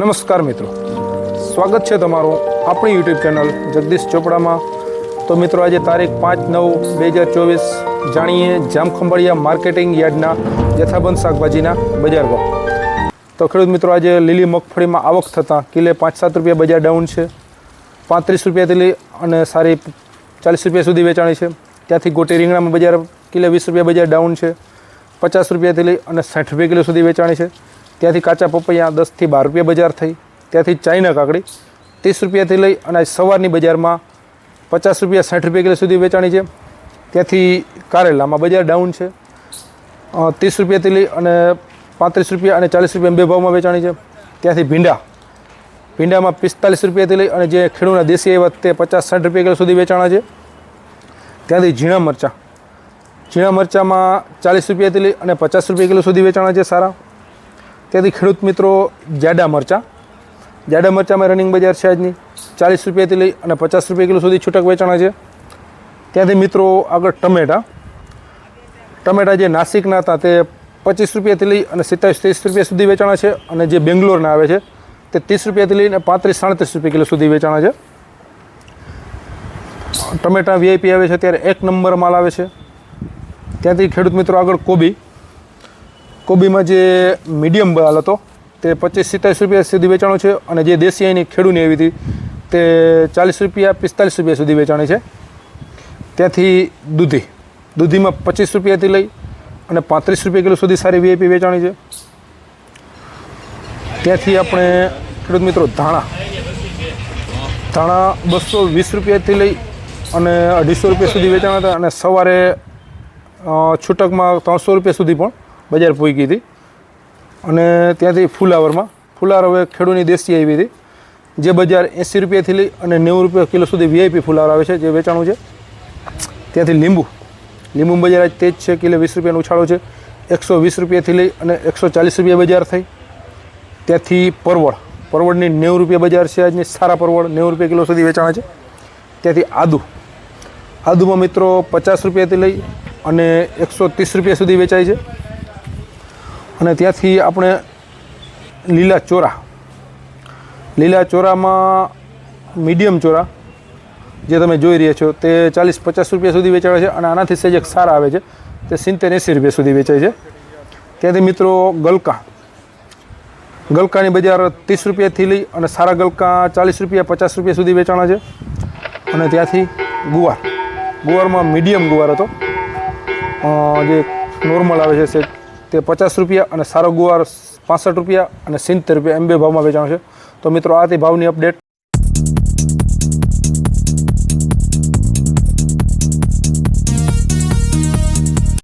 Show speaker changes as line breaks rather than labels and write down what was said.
નમસ્કાર મિત્રો. સ્વાગત છે તમારું આપણી યુટ્યુબ ચેનલ જગદીશ ચોપડામાં. તો મિત્રો, આજે તારીખ પાંચ નવ બે હજાર ચોવીસ જાણીએ જામખંભાળિયા માર્કેટિંગ યાર્ડના જથ્થાબંધ શાકભાજીના બજાર ભાવ. તો ખેડૂત મિત્રો, આજે લીલી મગફળીમાં આવક થતાં કિલે પાંચ સાત રૂપિયા બજાર ડાઉન છે. પાંત્રીસ રૂપિયાથી તેલી અને સારી ચાલીસ રૂપિયા સુધી વેચાણી છે. ત્યાંથી ગોટી રીંગણામાં બજાર કિલે વીસ રૂપિયા બજાર ડાઉન છે. પચાસ રૂપિયાથી લઈ અને સાઠ રૂપિયા કિલો સુધી વેચાણી છે. ત્યાંથી કાચા પપૈયા દસથી બાર રૂપિયા બજાર થઈ. ત્યાંથી ચાઇના કાકડી ત્રીસ રૂપિયાથી લઈ અને સવારની બજારમાં પચાસ રૂપિયા સાઠ રૂપિયા કિલો સુધી વેચાણી છે. ત્યાંથી કારેલામાં બજાર ડાઉન છે. ત્રીસ રૂપિયાથી લઈ અને પાંત્રીસ રૂપિયા અને ચાલીસ રૂપિયા બે ભાવમાં વેચાણી છે. ત્યાંથી ભીંડા. ભીંડામાં પિસ્તાલીસ રૂપિયાથી લઈ અને જે ખેડૂના દેશી આવ્યા તે પચાસ સાઠ રૂપિયા કિલો સુધી વેચાણા છે. ત્યાંથી ઝીણા મરચાં. ઝીણા મરચાંમાં ચાલીસ રૂપિયાથી લઈ અને પચાસ રૂપિયા કિલો સુધી વેચાણા છે સારા. ત્યાંથી ખેડૂત મિત્રો જાડા મરચાં. જાડા મરચાંમાં રનિંગ બજાર છે આજની. ચાલીસ રૂપિયાથી લઈ અને પચાસ રૂપિયા કિલો સુધી છૂટક વેચાણા છે. ત્યાંથી મિત્રો આગળ ટમેટાં. ટમેટા જે નાસિકના હતા તે પચીસ રૂપિયાથી લઈ અને સિત્તાવીસ ત્રીસ રૂપિયા સુધી વેચાણા છે અને જે બેંગ્લોરના આવે છે તે ત્રીસ રૂપિયાથી લઈને પાંત્રીસ સાડત્રીસ રૂપિયા કિલો સુધી વેચાણા છે. ટમેટા વીઆઈપી આવે છે, ત્યારે એક નંબર માલ આવે છે. ત્યાંથી ખેડૂત મિત્રો આગળ કોબી. કોબીમાં જે મીડિયમ બાલ હતો, તે પચીસ સિત્તાલીસ રૂપિયા સુધી વેચાણો છે અને જે દેશી અહીંની ખેડૂની આવી હતી, તે ચાલીસ રૂપિયા પિસ્તાલીસ રૂપિયા સુધી વેચાણી છે. ત્યાંથી દૂધી, દૂધીમાં પચીસ રૂપિયાથી લઈ અને પાંત્રીસ રૂપિયા કિલો સુધી સારી વીઆઈપી વેચાણી છે. ત્યાંથી આપણે ખેડૂત મિત્રો ધાણા ધાણા બસો વીસ રૂપિયાથી લઈ અને અઢીસો રૂપિયા સુધી વેચાણા હતા અને સવારે છૂટકમાં ત્રણસો રૂપિયા સુધી પણ બજાર પહોંચી હતી. અને ત્યાંથી ફુલાવરમાં, ફુલાવર હવે ખેડૂની દેશી આવી હતી. જે બજાર એંસી રૂપિયાથી લઈ અને નેવું રૂપિયા કિલો સુધી વીઆઈપી ફુલાવર આવે છે, જે વેચાણું છે. ત્યાંથી લીંબુ. લીંબુ બજાર આજ તેજ છે, કિલો વીસ રૂપિયાનો ઉછાળો છે. એકસો વીસ રૂપિયાથી લઈ અને એકસો ચાલીસ રૂપિયા બજાર થઈ. ત્યાંથી પરવળ. પરવળની નેવું રૂપિયા બજાર છે આજની, સારા પરવળ, નેવું રૂપિયા કિલો સુધી વેચાણ છે. ત્યાંથી આદુ. આદુમાં મિત્રો પચાસ રૂપિયાથી લઈ અને એકસો ત્રીસ રૂપિયા સુધી વેચાય છે. અને ત્યાંથી આપણે લીલા ચોરા. લીલા ચોરામાં મીડિયમ ચોરા, જે તમે જોઈ રહ્યા છો, તે ચાલીસ પચાસ રૂપિયા સુધી વેચાય છે અને આનાથી સહેજ એક સારા આવે છે. તે સિત્તેર એંસી રૂપિયા સુધી વેચાય છે. ત્યાંથી મિત્રો ગલકા. ગલકાની બજાર ત્રીસ રૂપિયાથી લઈ અને સારા ગલકા ચાલીસ રૂપિયા, પચાસ રૂપિયા સુધી વેચાણા છે. અને ત્યાંથી ગુવાર. ગુવારમાં મીડિયમ ગુવાર હતો. જે નોર્મલ આવે છે તે પચાસ રૂપિયા અને સારો ગુવાર પાસઠ રૂપિયા અને સિત્તેર રૂપિયા એમ બે ભાવમાં વેચાણ છે. તો મિત્રો આ તે ભાવની અપડેટ